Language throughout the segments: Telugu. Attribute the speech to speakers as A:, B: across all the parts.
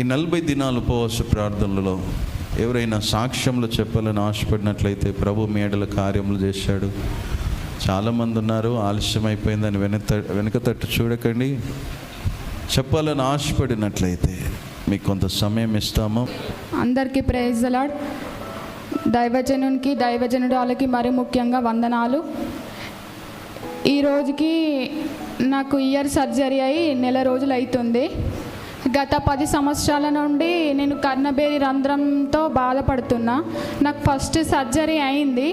A: ఈ నలభై దినాలు ఉపవాస ప్రార్థనలలో ఎవరైనా సాక్ష్యంలో చెప్పాలని ఆశపడినట్లయితే ప్రభు మేడల కార్యములు చేశాడు. చాలామంది ఉన్నారు ఆలస్యం అయిపోయిందని వెనక వెనక తట్టు చూడకండి. చెప్పాలని ఆశపడినట్లయితే మీకు కొంత సమయం ఇస్తాము.
B: అందరికీ ప్రైజ్ లాడ్ దైవజనునికి దైవజనుడు వాళ్ళకి మరి ముఖ్యంగా వందనాలు. ఈ రోజుకి నాకు ఇయర్ సర్జరీ అయి నెల రోజులు అవుతుంది. గత పది సంవత్సరాల నుండి నేను కర్ణబేరి రంధ్రంతో బాధపడుతున్నా. నాకు ఫస్ట్ సర్జరీ అయింది.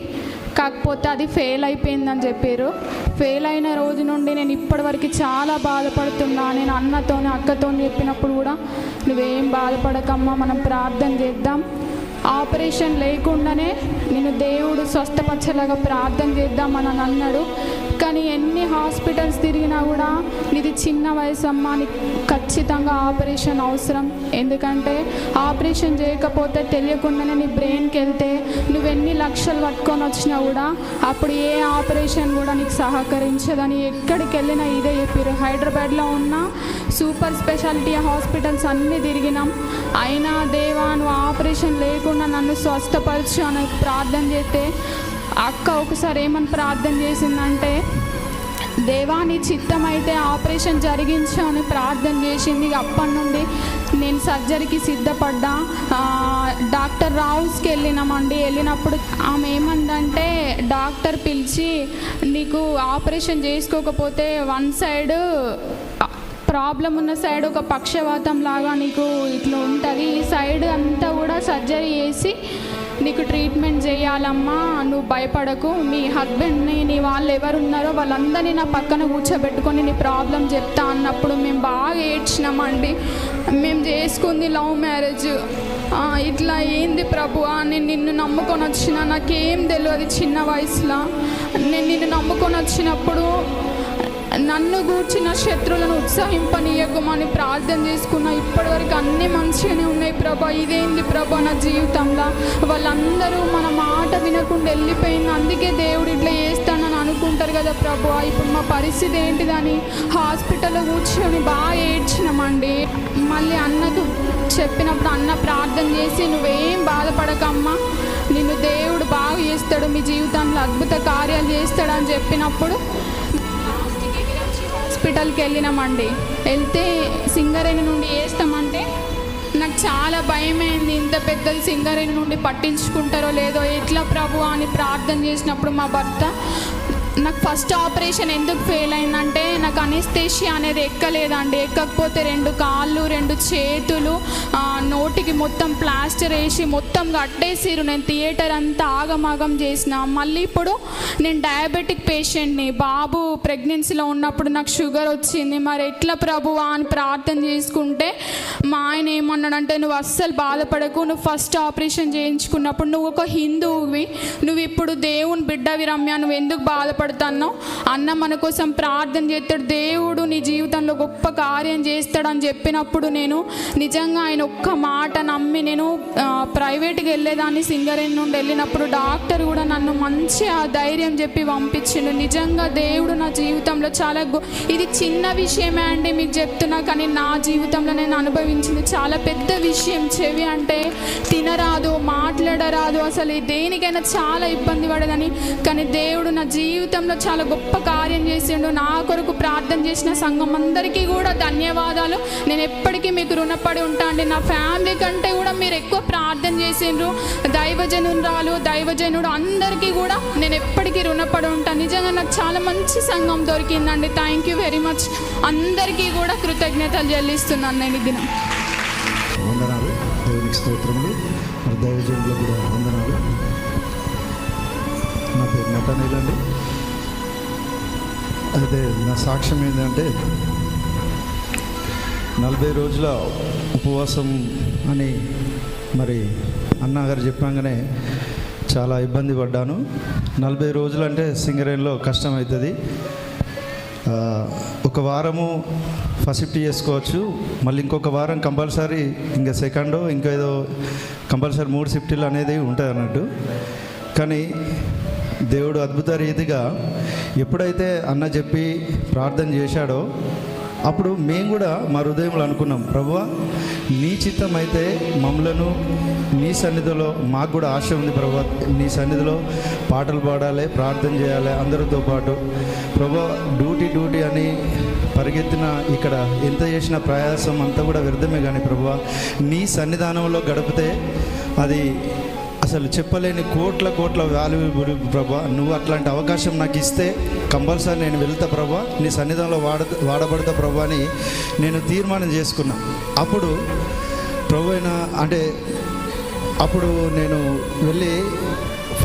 B: కాకపోతే అది ఫెయిల్ అయిపోయిందని చెప్పారు. ఫెయిల్ అయిన రోజు నుండి నేను ఇప్పటివరకు చాలా బాధపడుతున్నా. నేను అన్నతో అక్కతో చెప్పినప్పుడు కూడా నువ్వేం బాధపడకమ్మా మనం ప్రార్థన చేద్దాం. ఆపరేషన్ లేకుండానే నేను దేవుడు స్వస్థపచ్చలాగా ప్రార్థన చేద్దామని అని అన్నాడు. కానీ ఎన్ని హాస్పిటల్స్ తిరిగినా కూడా నీది చిన్న వయసు అమ్మా నీకు ఖచ్చితంగా ఆపరేషన్ అవసరం. ఎందుకంటే ఆపరేషన్ చేయకపోతే తెలియకుండానే నీ బ్రెయిన్కి వెళ్తే నువ్వు ఎన్ని లక్షలు పట్టుకొని వచ్చినా కూడా అప్పుడు ఏ ఆపరేషన్ కూడా నీకు సహకరించదని ఎక్కడికి వెళ్ళినా ఇదే చెప్పారు హైదరాబాద్లో ఉన్న సూపర్ స్పెషాలిటీ హాస్పిటల్స్ అన్నీ తిరిగినాం. అయినా దేవా నువ్వు ఆపరేషన్ లేకుండా నన్ను స్వస్థపరచు అని ప్రార్థన చేస్తే అక్క ఒకసారి ఏమని ప్రార్థన చేసిందంటే దేవా నీ చిత్తం అయితే ఆపరేషన్ జరిగించు అని ప్రార్థన చేసింది. అప్పటి నుండి నేను సర్జరీకి సిద్ధపడ్డా. డాక్టర్ రావుస్కి వెళ్ళినామండి. వెళ్ళినప్పుడు ఆమె ఏమందంటే డాక్టర్ పిలిచి నీకు ఆపరేషన్ చేసుకోకపోతే వన్ సైడ్ ప్రాబ్లం ఉన్న సైడ్ ఒక పక్షవాతం లాగా నీకు ఇట్లా ఉంటుంది. ఈ సైడ్ అంతా కూడా సర్జరీ చేసి నీకు ట్రీట్మెంట్ చేయాలమ్మా నువ్వు భయపడకు. మీ హస్బెండ్ని నీ వాళ్ళు ఎవరు ఉన్నారో వాళ్ళందరినీ నా పక్కన కూర్చోబెట్టుకొని నీ ప్రాబ్లం చెప్తా అన్నప్పుడు మేము బాగా ఏడ్చినామండి. మేము చేసుకుంది లవ్ మ్యారేజ్ ఇట్లా ఏంది ప్రభు? నేను నిన్ను నమ్ముకొని వచ్చిన నాకేం తెలియదు చిన్న వయసులో. నేను నిన్ను నమ్ముకొని వచ్చినప్పుడు నన్ను గూర్చిన శత్రువులను ఉత్సాహింపనీయకమని ప్రార్థన చేసుకున్న ఇప్పటివరకు అన్నీ మంచిగానే ఉన్నాయి ప్రభా. ఇదేంది ప్రభా నా జీవితంలో? వాళ్ళందరూ మన మాట వినకుండా వెళ్ళిపోయింది. అందుకే దేవుడు ఇట్లా చేస్తానని అనుకుంటారు కదా ప్రభు. ఇప్పుడు మా పరిస్థితి ఏంటిదని హాస్పిటల్లో కూర్చొని బాగా ఏడ్చినామండి. మళ్ళీ అన్నకు చెప్పినప్పుడు అన్న ప్రార్థన చేసి నువ్వేం బాధపడకమ్మా. నిన్ను దేవుడు బాగా చేస్తాడు. మీ జీవితంలో అద్భుత కార్యాలు చేస్తాడని చెప్పినప్పుడు హాస్పిటల్కి వెళ్ళినామండి. వెళ్తే సింగరేణి నుండి వేస్తామంటే నాకు చాలా భయమైంది. ఇంత పెద్దది సింగరేణి నుండి పట్టించుకుంటారో లేదో ఎట్లా ప్రభు అని ప్రార్థన చేసినప్పుడు మా భర్త నాకు ఫస్ట్ ఆపరేషన్ ఎందుకు ఫెయిల్ అయిందంటే నాకు అనిస్తేషియా అనేది ఎక్కలేదండి. ఎక్కకపోతే రెండు కాళ్ళు రెండు చేతులు నోటికి మొత్తం ప్లాస్టర్ వేసి మొత్తం కట్టేసిరు నేను థియేటర్ అంతా ఆగమాగం చేసిన. మళ్ళీ ఇప్పుడు నేను డయాబెటిక్ పేషెంట్ని బాబు ప్రెగ్నెన్సీలో ఉన్నప్పుడు నాకు షుగర్ వచ్చింది. మరి ఎట్లా ప్రభువా అని ప్రార్థన చేసుకుంటే మా ఆయన ఏమన్నాడంటే నువ్వు అస్సలు బాధపడకు. నువ్వు ఫస్ట్ ఆపరేషన్ చేయించుకున్నప్పుడు నువ్వు ఒక హిందువువి. నువ్వు ఇప్పుడు దేవుని బిడ్డవి రమ్య. నువ్వు ఎందుకు బాధపడుతున్నావు అన్న మన కోసం ప్రార్థన చేస్తాడు. దేవుడు నీ జీవితంలో గొప్ప కార్యం చేస్తాడని చెప్పినప్పుడు నేను నిజంగా ఆయన ఒక్క మాట నమ్మి నేను ప్రైవేట్కి వెళ్ళేదాన్ని సింగరేణి నుండి వెళ్ళినప్పుడు డాక్టర్ కూడా నన్ను మంచి ఆ ధైర్యం చెప్పి పంపించిండు. నిజంగా దేవుడు నా జీవితంలో చాలా గొ- ఇది చిన్న విషయమే అండి మీకు చెప్తున్నా కానీ నా జీవితంలో నేను అనుభవించింది చాలా పెద్ద విషయం. చెవి అంటే తినరాదు మాట్లాడరాదు. అసలు దేనికైనా చాలా ఇబ్బంది పడదని కానీ దేవుడు నా జీవితం జీవితంలో చాలా గొప్ప కార్యం చేసిండు. నా కొరకు ప్రార్థన చేసిన సంఘం అందరికీ కూడా ధన్యవాదాలు. నేను ఎప్పటికీ మీకు రుణపడి ఉంటాండి నా ఫ్యామిలీ కంటే కూడా మీరు ఎక్కువ ప్రార్థన చేసిండ్రు. దైవజనురాలు దైవజనుడు అందరికీ కూడా నేను ఎప్పటికీ రుణపడి ఉంటాను నిజంగా నాకు చాలా మంచి సంఘం దొరికిందండి. థ్యాంక్ యూ వెరీ మచ్ అందరికీ కూడా కృతజ్ఞతలు చెల్లిస్తున్నాను నేను ఈ దినం.
C: వందనాలు. దేవునికి స్తోత్రములు. దైవజనులకు కూడా వందనాలు. నా పేరు నటనేలండి అయితే నా సాక్ష్యం ఏంటంటే నలభై రోజుల ఉపవాసం అని మరి అన్నగారు చెప్పంగానే చాలా ఇబ్బంది పడ్డాను. నలభై రోజులు అంటే సింగరేణిలో కష్టం అవుతుంది ఒక వారము ఫస్ట్ ఫిఫ్టీ చేసుకోవచ్చు. మళ్ళీ ఇంకొక వారం కంపల్సరీ ఇంకా సెకండ్ ఇంకా ఏదో కంపల్సరీ మూడు షిఫ్టీలు అనేది ఉంటుంది అన్నట్టు కానీ దేవుడు అద్భుత రీతిగా ఎప్పుడైతే అన్న చెప్పి ప్రార్థన చేశాడో అప్పుడు మేము కూడా మా హృదయంలో అనుకున్నాం ప్రభు నీ చిత్తం అయితే మమ్మలను నీ సన్నిధిలో మాకు కూడా ఆశ ఉంది ప్రభా నీ సన్నిధిలో పాటలు పాడాలి ప్రార్థన చేయాలి అందరితో పాటు. ప్రభు డ్యూటీ డ్యూటీ అని పరిగెత్తిన ఇక్కడ ఎంత చేసిన ప్రయాసం అంతా కూడా వ్యర్థమే కానీ ప్రభా నీ సన్నిధానంలో గడిపితే అది అసలు చెప్పలేని కోట్ల కోట్ల వాల్యూ ప్రభా. నువ్వు అట్లాంటి అవకాశం నాకు ఇస్తే కంపల్సరీ నేను వెళ్తా ప్రభా. నీ సన్నిధానంలో వాడ వాడబడతా ప్రభా అని నేను తీర్మానం చేసుకున్నా. అప్పుడు ప్రభు అంటే అప్పుడు నేను వెళ్ళి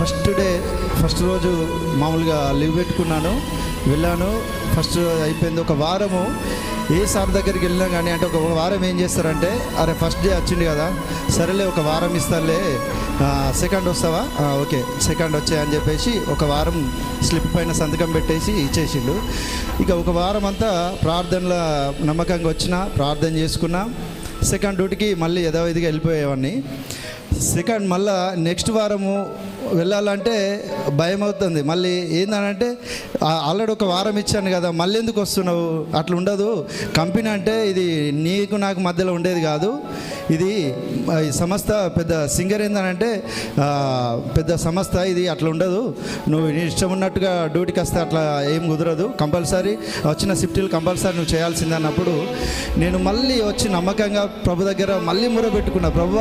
C: ఫస్ట్ డే ఫస్ట్ రోజు మామూలుగా లీవ్ పెట్టుకున్నాను. వెళ్ళాను. ఫస్ట్ అయిపోయింది ఒక వారము. ఏ సార్ దగ్గరికి వెళ్ళినా కానీ అంటే ఒక వారం ఏం చేస్తారంటే అరే ఫస్ట్ డే వచ్చింది కదా సరేలే ఒక వారం ఇస్తారులే సెకండ్ వస్తావా? ఓకే సెకండ్ వచ్చాయని చెప్పేసి ఒక వారం స్లిప్ పైన సంతకం పెట్టేసి ఇచ్చేసిండు. ఇక ఒక వారం అంతా ప్రార్థనల నమ్మకంగా వచ్చిన ప్రార్థన చేసుకున్నా సెకండ్ డ్యూటీకి మళ్ళీ యథావిధిగా వెళ్ళిపోయేవాడిని. సెకండ్ మళ్ళా నెక్స్ట్ వారము వెళ్ళాలంటే భయం అవుతుంది మళ్ళీ ఏందనంటే ఆల్రెడీ ఒక వారం ఇచ్చాను కదా మళ్ళీ ఎందుకు వస్తున్నావు? అట్లా ఉండదు. కంపెనీ అంటే ఇది నీకు నాకు మధ్యలో ఉండేది కాదు. ఇది సంస్థ పెద్ద సింగర్ ఏందనంటే పెద్ద సంస్థ ఇది అట్లా ఉండదు. నువ్వు నీ ఇష్టం ఉన్నట్టుగా డ్యూటీకి వస్తే అట్లా ఏం కుదరదు. కంపల్సరీ వచ్చిన షిఫ్టీలు కంపల్సరీ నువ్వు చేయాల్సింది అన్నప్పుడు నేను మళ్ళీ వచ్చి నమ్మకంగా ప్రభు దగ్గర మళ్ళీ మొరబెట్టుకున్నా ప్రభు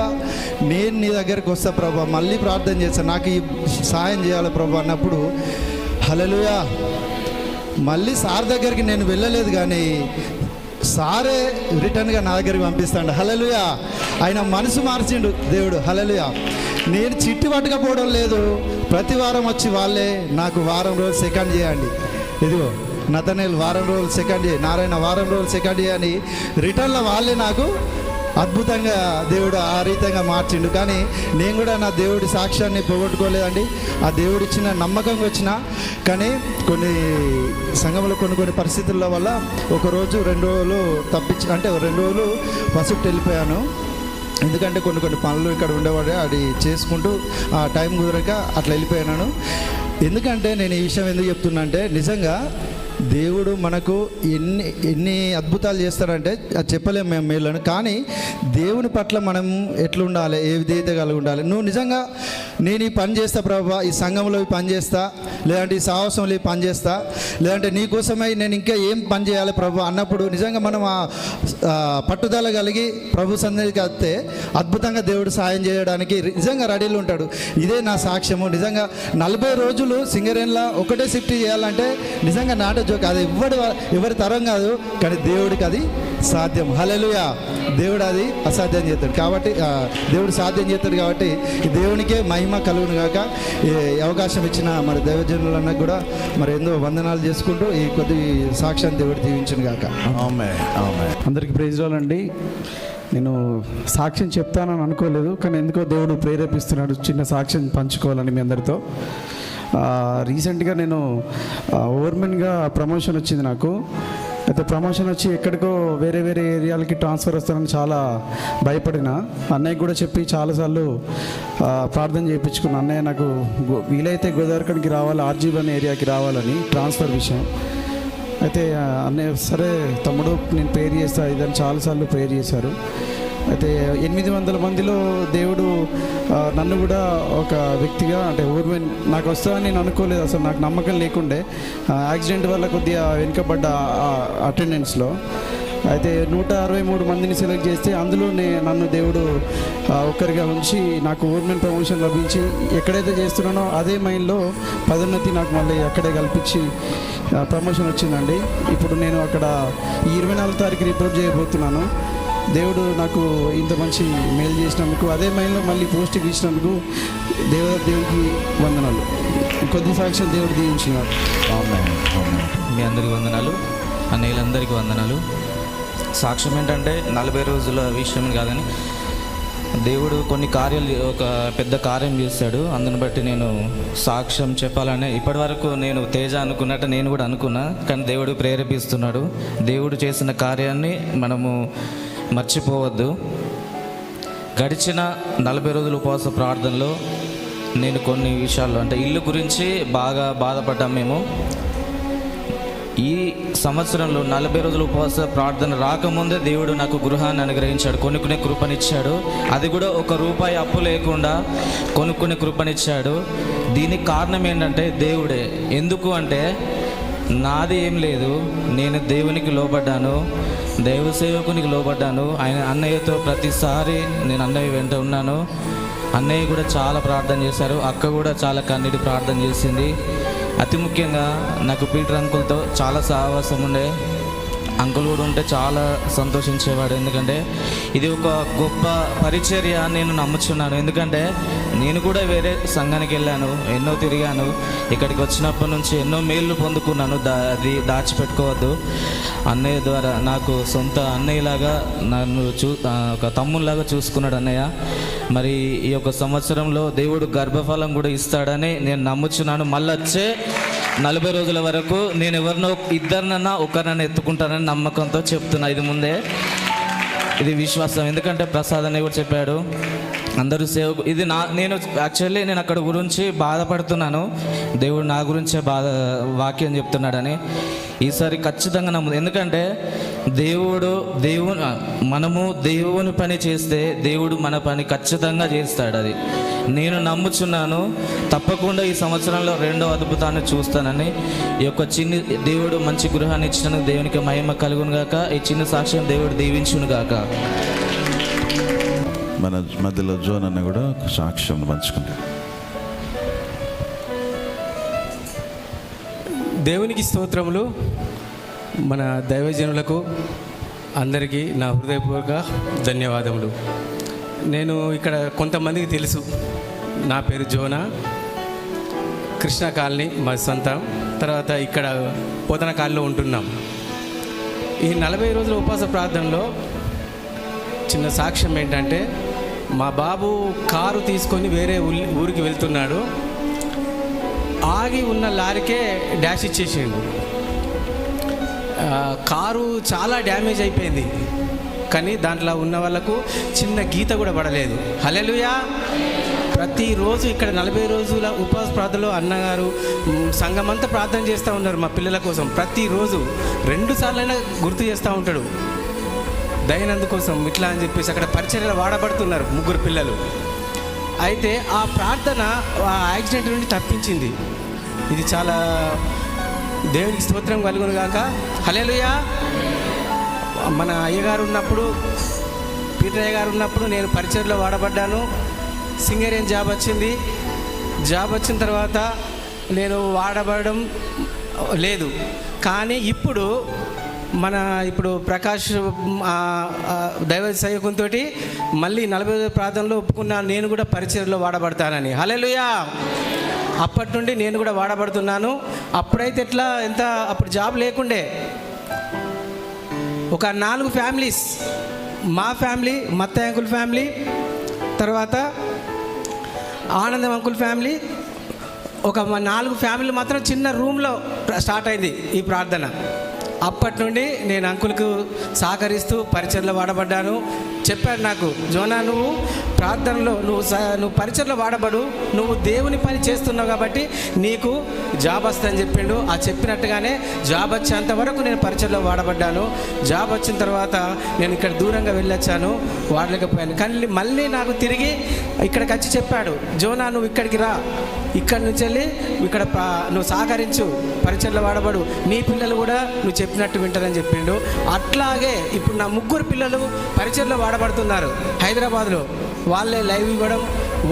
C: నేను నీ దగ్గరికి వస్తా ప్రభు మళ్ళీ ప్రార్థన చేస్తాను నాకు వారికి సాయం చేయాలి ప్రభు అన్నప్పుడు హలలుయా మళ్ళీ సార్ దగ్గరికి నేను వెళ్ళలేదు కానీ సారే రిటర్న్గా నా దగ్గరికి పంపిస్తాడు. హలలుయా ఆయన మనసు మార్చిండు. దేవుడు హలలుయా నేను చిట్టి పట్టుకపోవడం లేదు. ప్రతి వారం వచ్చి వాళ్ళే నాకు వారం రోజులు సెకండ్ చేయండి. ఇదిగో నతనేలు వారం రోజులు సెకండ్ చేయి. నారాయణ వారం రోజులు సెకండ్ చేయని రిటర్న్లో వాళ్ళే నాకు అద్భుతంగా దేవుడు ఆ రీతంగా మార్చిండు. కానీ నేను కూడా నా దేవుడి సాక్ష్యాన్ని పోగొట్టుకోలేదండి. ఆ దేవుడు ఇచ్చిన నమ్మకంగా వచ్చిన కానీ కొన్ని సంఘంలో కొన్ని కొన్ని పరిస్థితుల వల్ల ఒకరోజు రెండు రోజులు తప్పించి అంటే రెండు రోజులు పసుపు వెళ్ళిపోయాను ఎందుకంటే కొన్ని కొన్ని పనులు ఇక్కడ ఉండేవాడే అది చేసుకుంటూ ఆ టైం కుదరక అట్లా వెళ్ళిపోయాను. ఎందుకంటే నేను ఈ విషయం ఎందుకు చెప్తున్నా అంటే నిజంగా దేవుడు మనకు ఎన్ని ఎన్ని అద్భుతాలు చేస్తాడంటే అది చెప్పలేము మేము మేళ్ళను. కానీ దేవుని పట్ల మనం ఎట్లుండాలి ఏ విధేయత కలిగి ఉండాలి? నువ్వు నిజంగా నేను ఈ పని చేస్తా ప్రభా ఈ సంఘంలో పనిచేస్తా పని చేస్తా లేదంటే ఈ సాహసంలో ఈ పని చేస్తా లేదంటే నీకోసమై నేను ఇంకా ఏం పని చేయాలి ప్రభు అన్నప్పుడు నిజంగా మనం ఆ పట్టుదల కలిగి ప్రభు సన్నిధికి వస్తే అద్భుతంగా దేవుడు సాయం చేయడానికి నిజంగా రెడీలు ఉంటాడు. ఇదే నా సాక్ష్యము. నిజంగా నలభై రోజులు సింగరేన్లా ఒకటే షిఫ్ట్ చేయాలంటే నిజంగా నాట జోక్ అది ఎవరి ఎవరి తరం కాదు కానీ దేవుడికి అది సాధ్యం. హలెలుయా దేవుడు అది అసాధ్యం చేస్తాడు. కాబట్టి దేవుడు సాధ్యం చేస్తాడు కాబట్టి ఈ దేవునికే మహిమ కలుగును గాక. ఈ అవకాశం ఇచ్చిన మరి దైవజనులన్నా కూడా మరి ఎన్నో వందనాలు చేసుకుంటూ ఈ కొద్ది సాక్ష్యాన్ని దేవుడు దీవించును
A: ఆమె
D: అందరికీ ప్రైజ్ అండి నేను సాక్ష్యం చెప్తానని అనుకోలేదు కానీ ఎందుకో దేవుడు ప్రేరేపిస్తున్నాడు. చిన్న సాక్ష్యం పంచుకోవాలని మీ అందరితో. రీసెంట్గా నేను ఓవర్మెన్గా ప్రమోషన్ వచ్చింది నాకు. అయితే ప్రమోషన్ వచ్చి ఎక్కడికో వేరే వేరే ఏరియాలకి ట్రాన్స్ఫర్ వస్తానని చాలా భయపడిన. అన్నయ్య కూడా చెప్పి చాలాసార్లు ప్రార్థన చేయించుకున్న. అన్నయ్య నాకు గో- వీలైతే గోదావరికడికి రావాలి ఆర్జీబీ అనే ఏరియాకి రావాలని ట్రాన్స్ఫర్ విషయం. అయితే అన్నయ్య సరే తమ్ముడు నేను ప్రేర్ చేస్తా ఇదని చాలాసార్లు ప్రేర్ చేశారు. అయితే ఎనిమిది వందల మందిలో దేవుడు నన్ను కూడా ఒక వ్యక్తిగా అంటే ఊర్మెన్ నాకు వస్తుందని నేను అనుకోలేదు అసలు నాకు నమ్మకం లేకుండే యాక్సిడెంట్ వల్ల కొద్దిగా వెనుకబడ్డ అటెండెన్స్లో. అయితే నూట అరవై మూడు మందిని సెలెక్ట్ చేస్తే అందులోనే నన్ను దేవుడు ఒక్కరిగా ఉంచి నాకు ఊర్మెన్ ప్రమోషన్ లభించి ఎక్కడైతే చేస్తున్నానో అదే మైండ్లో పదోన్నతి నాకు మళ్ళీ అక్కడే కల్పించి ప్రమోషన్ వచ్చిందండి. ఇప్పుడు నేను అక్కడ ఇరవై నాలుగు తారీఖు రిపోర్ట్ చేయబోతున్నాను. దేవుడు నాకు ఇంత మంచి మేలు చేసినందుకు అదే మైండ్లో మళ్ళీ పోస్టింగ్ ఇచ్చినందుకు దేవ దేవుడికి వందనాలు. కొద్ది సాక్ష్యం దేవుడు దీవించినాడు.
E: మీ అందరికి వందనాలు. అన్నయ్యలందరికీ వందనాలు. సాక్ష్యం ఏంటంటే నలభై రోజుల విషయం కాదని దేవుడు కొన్ని కార్యాలు ఒక పెద్ద కార్యం చేశాడు అందుని బట్టి నేను సాక్ష్యం చెప్పాలని ఇప్పటివరకు నేను తేజ అనుకున్నట్టు నేను కూడా అనుకున్నా. కానీ దేవుడు ప్రేరేపిస్తున్నాడు. దేవుడు చేసిన కార్యాన్ని మనము మర్చిపోవద్దు. గడిచిన నలభై రోజుల ఉపవాస ప్రార్థనలో నేను కొన్ని విషయాల్లో అంటే ఇల్లు గురించి బాగా బాధపడ్డాం మేము. ఈ సంవత్సరంలో నలభై రోజుల ఉపవాస ప్రార్థన రాకముందే దేవుడు నాకు గృహాన్ని అనుగ్రహించాడు కొనుక్కునే కృపనిచ్చాడు. అది కూడా ఒక రూపాయి అప్పు లేకుండా కొనుక్కునే కృపనిచ్చాడు. దీనికి కారణం ఏంటంటే దేవుడే. ఎందుకు అంటే నాది ఏం లేదు నేను దేవునికి లోబడ్డాను. దైవ సేవకునికి లోబడ్డాను. ఆయన అన్నయ్యతో ప్రతిసారి నేను అన్నయ్య వెంట ఉన్నాను. అన్నయ్య కూడా చాలా ప్రార్థన చేశారు. అక్క కూడా చాలా కన్నీటి ప్రార్థన చేసింది. అతి ముఖ్యంగా నాకు పీటర్ అంకుల్తో చాలా సహవాసం ఉండే. అంకుల్ కూడా ఉంటే చాలా సంతోషించేవాడు. ఎందుకంటే ఇది ఒక గొప్ప పరిచర్య అని నేను నమ్ముచున్నాను. ఎందుకంటే నేను కూడా వేరే సంఘానికి వెళ్ళాను ఎన్నో తిరిగాను. ఇక్కడికి వచ్చినప్పటి నుంచి ఎన్నో మేళ్ళు పొందుకున్నాను. దా అది దాచిపెట్టుకోవద్దు. అన్నయ్య ద్వారా నాకు సొంత అన్నయ్యలాగా నన్ను చూ ఒక తమ్ముల్లాగా చూసుకున్నాడు అన్నయ్య. మరి ఈ యొక్క సంవత్సరంలో దేవుడు గర్భఫలం కూడా ఇస్తాడని నేను నమ్ముచున్నాను. మళ్ళీ వచ్చే నలభై రోజుల వరకు నేను ఎవరినో ఇద్దరినన్నా ఒకరినన్నా ఎత్తుకుంటానని నమ్మకంతో చెప్తున్నా. ఇది ముందే. ఇది విశ్వాసం. ఎందుకంటే ప్రసాద్ అని కూడా చెప్పాడు అందరూ సేవ ఇది నా నేను యాక్చువల్లీ నేను అక్కడ గురించి బాధపడుతున్నాను. దేవుడు నా గురించే బాధ వాక్యం చెప్తున్నాడని. ఈసారి ఖచ్చితంగా నమ్ము ఎందుకంటే దేవుడు దేవుని మనము దేవుని పని చేస్తే దేవుడు మన పని ఖచ్చితంగా చేస్తాడు అది. నేను నమ్ముచున్నాను. తప్పకుండా ఈ సంవత్సరంలో రెండో అద్భుతాన్ని చూస్తానని. ఈ యొక్క చిన్ని దేవుడు మంచి గృహాన్ని ఇచ్చినందుకు దేవునికి మహిమ కలుగును గాక. ఈ చిన్న సాక్ష్యం దేవుడు దీవించును గాక.
A: మన మధ్యలో జోన్ అన్న కూడా సాక్ష్యం పంచుకుంటారు
F: దేవునికి స్తోత్రములు మన దైవజనులకు అందరికీ నా హృదయపూర్వక ధన్యవాదములు. నేను ఇక్కడ కొంతమందికి తెలుసు. నా పేరు జోనా. కృష్ణ కాలనీ మా సొంతం. తర్వాత ఇక్కడ పోతన కాలనీలో ఉంటున్నాం. ఈ నలభై రోజుల ఉపవాస ప్రార్థనలో చిన్న సాక్ష్యం ఏంటంటే మా బాబు కారు తీసుకొని వేరే ఊరి- ఊరికి వెళ్తున్నాడు. ఆగి ఉన్న లారీకే డాష్ ఇచ్చేసిండు. కారు చాలా డ్యామేజ్ అయిపోయింది. కానీ దాంట్లో ఉన్న వాళ్ళకు చిన్న గీత కూడా పడలేదు. హలెలుయా ప్రతిరోజు ఇక్కడ నలభై రోజుల ఉపవాస ప్రార్థనలో అన్నగారు సంఘమంతా ప్రార్థన చేస్తూ ఉన్నారు మా పిల్లల కోసం. ప్రతిరోజు రెండు సార్లైనా గుర్తు చేస్తూ ఉంటాడు. దయనందు కోసం ఇట్లా అని చెప్పేసి అక్కడ పరిచర్యలు వాడబడుతున్నారు ముగ్గురు పిల్లలు. అయితే ఆ ప్రార్థన ఆ యాక్సిడెంట్ నుండి తప్పించింది. ఇది చాలా దేవునికి స్తోత్రం కలుగును గాక. హలేలుయా మన అయ్యగారు ఉన్నప్పుడు పీటరయ్య గారు ఉన్నప్పుడు నేను పరిచయలో వాడబడ్డాను. సింగరేన్ జాబ్ వచ్చింది. జాబ్ వచ్చిన తర్వాత నేను వాడబడడం లేదు. కానీ ఇప్పుడు మన ఇప్పుడు ప్రకాష్ దైవ సేవకునితో మళ్ళీ నలభై ప్రాంతంలో ఒప్పుకున్నాను నేను కూడా పరిచయంలో వాడబడతానని. హలెలుయా అప్పటి నుండి నేను కూడా వాడబడుతున్నాను. అప్పుడైతే ఎట్లా ఎంత అప్పుడు జాబ్ లేకుండే. ఒక నాలుగు ఫ్యామిలీస్. మా ఫ్యామిలీ మత్తయ్య అంకుల్ ఫ్యామిలీ తర్వాత ఆనందం అంకుల్ ఫ్యామిలీ. ఒక నాలుగు ఫ్యామిలీ మాత్రం చిన్న రూమ్లో స్టార్ట్ అయింది ఈ ప్రార్థన. అప్పటి నుండి నేను అంకుల్కు సహకరిస్తూ పరిచయలో వాడబడ్డాను. చెప్పాడు నాకు జోనా నువ్వు ప్రార్థనలో నువ్వు స- నువ్వు పరిచయలో వాడబడు నువ్వు దేవుని పని చేస్తున్నావు కాబట్టి నీకు జాబ్ వస్తుందని చెప్పిండు. ఆ చెప్పినట్టుగానే జాబ్ వచ్చేంత వరకు నేను పరిచయలో వాడబడ్డాను. జాబ్ వచ్చిన తర్వాత నేను ఇక్కడ దూరంగా వెళ్ళొచ్చాను వాడలేకపోయాను. కానీ మళ్ళీ నాకు తిరిగి ఇక్కడికి వచ్చి చెప్పాడు జోనా నువ్వు ఇక్కడికి రా. ఇక్కడి నుంచి వెళ్ళి ఇక్కడ నువ్వు సహకరించు. పరిచయలో వాడబడు. నీ పిల్లలు కూడా నువ్వు చెప్పినట్టు వింటారని చెప్పిండు. అట్లాగే ఇప్పుడు నా ముగ్గురు పిల్లలు పరిచయలో వాడబడుతున్నారు హైదరాబాద్లో. వాళ్ళే లైవ్ ఇవ్వడం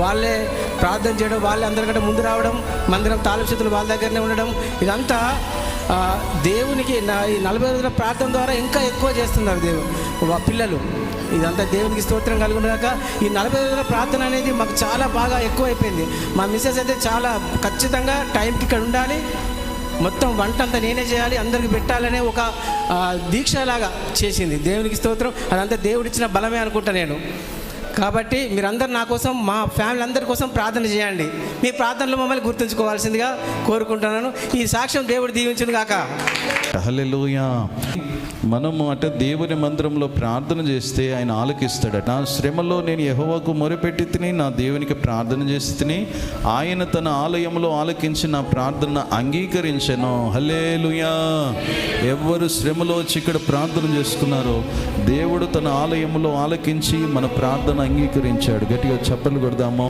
F: వాళ్ళే ప్రార్థన చేయడం వాళ్ళే అందరికంటే ముందు రావడం మందిరం తాళం వాళ్ళ దగ్గరనే ఉండడం ఇదంతా దేవునికి ఈ నలభై రోజుల ప్రార్థన ద్వారా ఇంకా ఎక్కువ చేస్తున్నారు దేవుడు పిల్లలు. ఇదంతా దేవునికి స్తోత్రం కలుగునాక ఈ నలభై రోజుల ప్రార్థన అనేది మాకు చాలా బాగా ఎక్కువైపోయింది. మా మిస్సెస్ అయితే చాలా ఖచ్చితంగా టైంకి ఇక్కడ ఉండాలి మొత్తం వంట అంతా నేనే చేయాలి అందరికి పెట్టాలనే ఒక దీక్షలాగా చేసింది. దేవునికి స్తోత్రం అదంతా దేవుడిచ్చిన బలమే అనుకుంటా నేను. కాబట్టి మీరందరూ నా కోసం మా ఫ్యామిలీ అందరి కోసం ప్రార్థన చేయండి. మీ ప్రార్థనలు మమ్మల్ని గుర్తుంచుకోవాల్సిందిగా కోరుకుంటున్నాను. ఈ సాక్ష్యం దేవుడు దీవించింది గాక
A: మనము అంటే దేవుని మందిరంలో ప్రార్థన చేస్తే ఆయన ఆలకిస్తాడట. నా శ్రమలో నేను యహోవాకు మొరపెట్టి తిని నా దేవునికి ప్రార్థన చేసి తిని ఆయన తన ఆలయంలో ఆలకించి నా ప్రార్థన అంగీకరించను. హలేలుయా ఎవరు శ్రమలో వచ్చి ఇక్కడ ప్రార్థన చేసుకున్నారో దేవుడు తన ఆలయంలో ఆలకించి మన ప్రార్థన అంగీకరించాడు. గట్టిగా చెప్పలు కొడదాము.